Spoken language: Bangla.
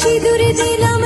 সিঁদুর দিলাম